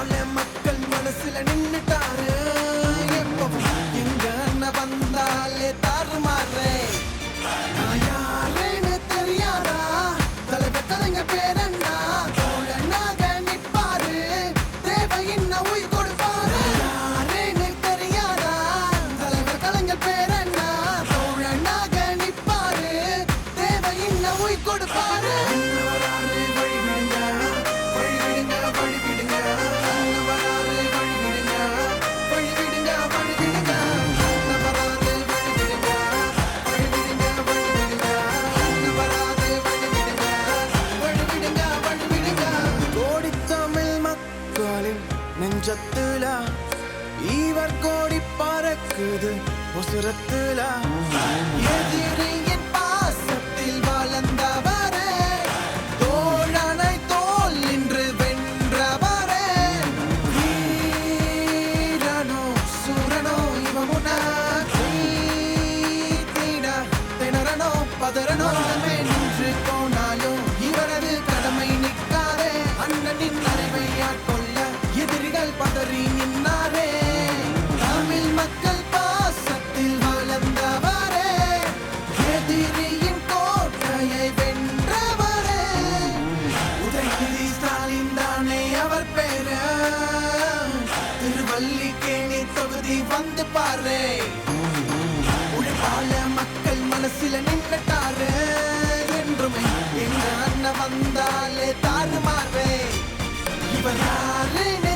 அதனால மக்கள் மனசுல நின்னுட்டாரு. நெஞ்சத்துல? ஈவர் கோடி பறக்குது உசுரத்துல எதிரியின் பாசத்தில் வளர்ந்தவரே தோழனை தோல் நின்று வென்றவரே. வீரனோ சூரனோ இவ திணறனோ பதறனோ பகுதி வந்து பாரு. உழைப்பாள மக்கள் மனசுல நின்னுட்டாரு. என்றுமே எங்க அண்ணன் வந்தாலே தாறுமாறு இவர் யாருன்னு